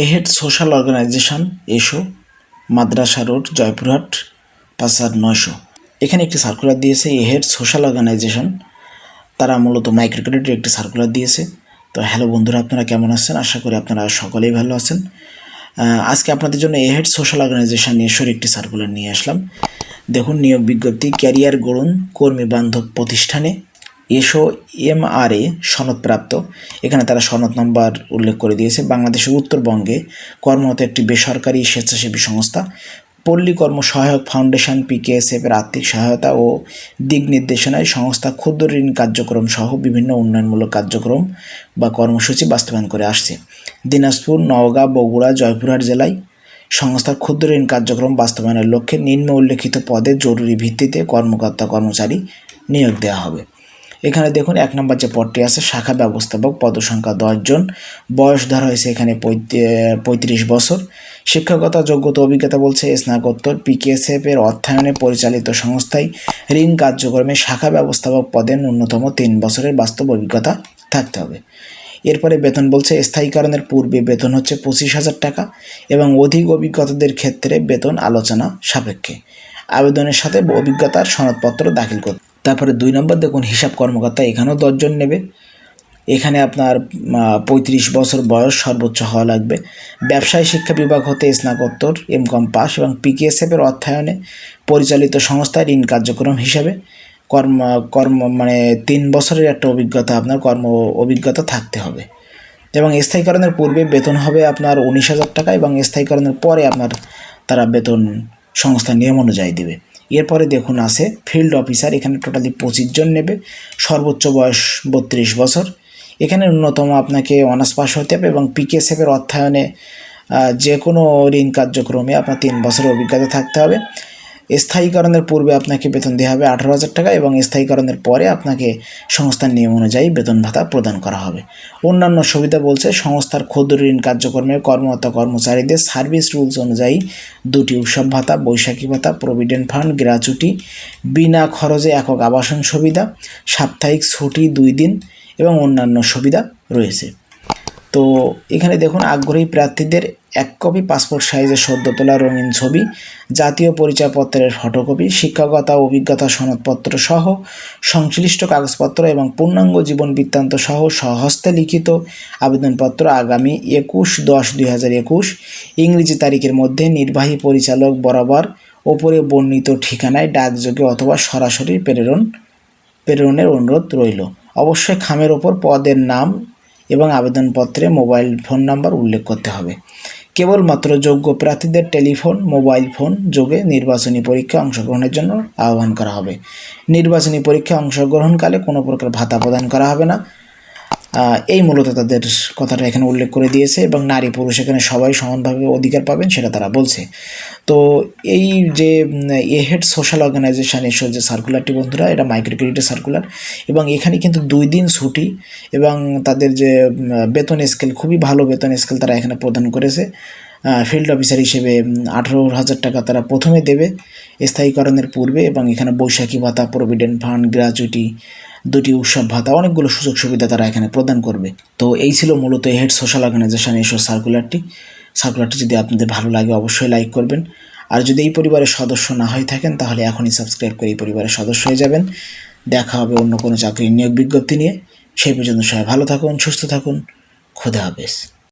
এ head social organisation, এসো, মাদ্রাসা road, Joypurhat, পাঁচ নয়শো। এখানে একটি সার্কুলার দিয়েছে, এ হেড সোশ্যাল অর্গানাইজেশন। তারা মূলত মাইক্রো ক্রেডিটের একটি সার্কুলার দিয়েছে। তো হ্যালো বন্ধুরা, আপনারা কেমন আছেন? আশা করি আপনারা সকলেই ভালো আছেন। আজকে আপনাদের জন্য এ হেড সোশ্যাল অর্গানাইজেশন এসোর একটি সার্কুলার নিয়ে আসলাম। দেখুন, নিয়োগ বিজ্ঞপ্তি, ক্যারিয়ার গড়ুন কর্মী বান্ধব প্রতিষ্ঠানে। এসো এম আর এ সনদপ্রাপ্ত। এখানে তারা সনদ নম্বর উল্লেখ করে দিয়েছে। বাংলাদেশের উত্তরবঙ্গে কর্মরত একটি বেসরকারি স্বেচ্ছাসেবী সংস্থা। পল্লী কর্ম সহায়ক ফাউন্ডেশন, পিকেএসএফ এর আর্থিক সহায়তা ও দিক নির্দেশনায় সংস্থা ক্ষুদ্র ঋণ কার্যক্রম সহ বিভিন্ন উন্নয়নমূলক কার্যক্রম বা কর্মসূচি বাস্তবায়ন করে আসছে। দিনাজপুর, নওগাঁ, বগুড়া, জয়পুরহাট জেলায় সংস্থার ক্ষুদ্র ঋণ কার্যক্রম বাস্তবায়নের লক্ষ্যে নিম্ন উল্লেখিত পদে জরুরি ভিত্তিতে কর্মকর্তা কর্মচারী নিয়োগ দেওয়া হবে। এখানে দেখুন, এক নম্বর যে পদটি আছে, শাখা ব্যবস্থাপক পদসংখ্যা দশজন বয়স ধরা হয়েছে এখানে পঁয়ত- পঁয়ত্রিশ বছর। শিক্ষাগত যোগ্যতা, অভিজ্ঞতা বলছে স্নাতকোত্তর পিকেএসএফ এর অর্থায়নে পরিচালিত সংস্থায় ঋণ কার্যক্রমে শাখা ব্যবস্থাপক পদে ন্যূনতম তিন বছরের বাস্তব অভিজ্ঞতা থাকতে হবে। এরপরে বেতন বলছে, স্থায়ীকরণের পূর্বে বেতন হচ্ছে পঁচিশ হাজার টাকা এবং অধিক অভিজ্ঞতাদের ক্ষেত্রে বেতন আলোচনা সাপেক্ষে। আবেদনের সাথে অভিজ্ঞতার সনদপত্র দাখিল করতে তারপরে দুই নম্বর দেখুন, হিসাব কর্মকর্তা এখানেও দশজন নেবে। এখানে আপনার পঁয়ত্রিশ বছর বয়স সর্বোচ্চ হওয়া লাগবে। ব্যবসায় শিক্ষা বিভাগ হতে স্নাতকোত্তর, এম কম পাস এবং পিকেএসএফের অর্থায়নে পরিচালিত সংস্থায় ঋণ কার্যক্রম হিসাবে কর্ম কর্ম মানে তিন বছরের একটা অভিজ্ঞতা, আপনার কর্ম অভিজ্ঞতা থাকতে হবে। এবং স্থায়ীকরণের পূর্বে বেতন হবে আপনার উনিশ হাজার টাকা এবং স্থায়ীকরণের পরে আপনার তারা বেতন সংস্থা নিয়ম অনুযায়ী দেবে। এরপরে দেখুন আছে ফিল্ড অফিসার, এখানে টোটালি পঁচিশ জন নেবে, সর্বোচ্চ বয়স বত্রিশ বছর। এখানে ন্যূনতম আপনাকে অনার্স পাস হতে হবে এবং পিকেএসএফের অর্থায়নে যে কোনো ঋণ কার্যক্রমে আপনার তিন বছরের অভিজ্ঞতা থাকতে হবে। স্থায়ীকরণের পূর্বে আপনাকে বেতন দেওয়া হবে আঠারো হাজার টাকা এবং স্থায়ীকরণের পরে আপনাকে সংস্থার নিয়ম অনুযায়ী বেতন ভাতা প্রদান করা হবে। অন্যান্য সুবিধা বলছে, সংস্থার ক্ষুদ্র ঋণ কার্যক্রমে কর্মরত কর্মচারীদের সার্ভিস রুলস অনুযায়ী দুটি উৎসব ভাতা, বৈশাখী ভাতা, প্রভিডেন্ট ফান্ড গ্র্যাচুইটি বিনা খরচে একক আবাসন সুবিধা, সাপ্তাহিক ছুটি দুই দিন এবং অন্যান্য সুবিধা রয়েছে। তো এখানে দেখুন, আগ্রহী প্রার্থীদের এক কপি পাসপোর্ট সাইজের সদ্য তোলা রঙিন ছবি, জাতীয় পরিচয়পত্রের ফটোকপি শিক্ষাগত অভিজ্ঞতা সনদপত্র সহ সংশ্লিষ্ট কাগজপত্র এবং পূর্ণাঙ্গ জীবন বৃত্তান্ত সহ স্বহস্তে লিখিত আবেদনপত্র আগামী একুশ দশ দুই হাজার একুশ, ইংরেজি তারিখের মধ্যে নির্বাহী পরিচালক বরাবর ওপরে বর্ণিত ঠিকানায় ডাকযোগে অথবা সরাসরি প্রেরণ, প্রেরণের অনুরোধ রইল। অবশ্যই খামের ওপর পদের নাম এবং আবেদনপত্রে মোবাইল ফোন নাম্বার উল্লেখ করতে হবে। কেবলমাত্র যোগ্য প্রার্থীদের টেলিফোন, মোবাইল ফোন যোগে নির্বাচনী পরীক্ষা অংশগ্রহণের জন্য আহ্বান করা হবে। নির্বাচনী পরীক্ষা অংশগ্রহণকালে কোনো প্রকার ভাতা প্রদান করা হবে না। এই মূলত তাদের কথাটা এখানে উল্লেখ করে দিয়েছে এবং নারী পুরুষ এখানে সবাই সমানভাবে অধিকার পাবেন সেটা তারা বলছে। তো এই যে এ হেড সোশ্যাল অর্গানাইজেশন এসব যে সার্কুলারটি বন্ধুরা, এটা মাইক্রো ক্রেডিটের সার্কুলার এবং এখানে কিন্তু দুই দিন ছুটি এবং তাদের যে বেতন স্কেল খুবই ভালো বেতন স্কেল তারা এখানে প্রদান করেছে। ফিল্ড অফিসার হিসেবে আঠারো হাজার টাকা তারা প্রথমে দেবে স্থায়ীকরণের পূর্বে এবং এখানে বৈশাখী ভাতা প্রভিডেন্ট ফান্ড গ্র্যাচুইটি দুটি উৎসব ভাতা, অনেকগুলো সুযোগ সুবিধা তারা এখানে প্রদান করবে। তো এই ছিল মূলত হেড সোশ্যাল অর্গানাইজেশন এইসব সার্কুলারটি। সার্কুলারটি যদি আপনাদের ভালো লাগে, অবশ্যই লাইক করবেন। আর যদি এই পরিবারের সদস্য না হয়ে থাকেন, তাহলে এখনই সাবস্ক্রাইব করে এই পরিবারের সদস্য হয়ে যাবেন। দেখা হবে অন্য কোনো চাকরির নিয়োগ বিজ্ঞপ্তি নিয়ে। সেই পর্যন্ত সবাই ভালো থাকুন, সুস্থ থাকুন। খুদা হাফেজ।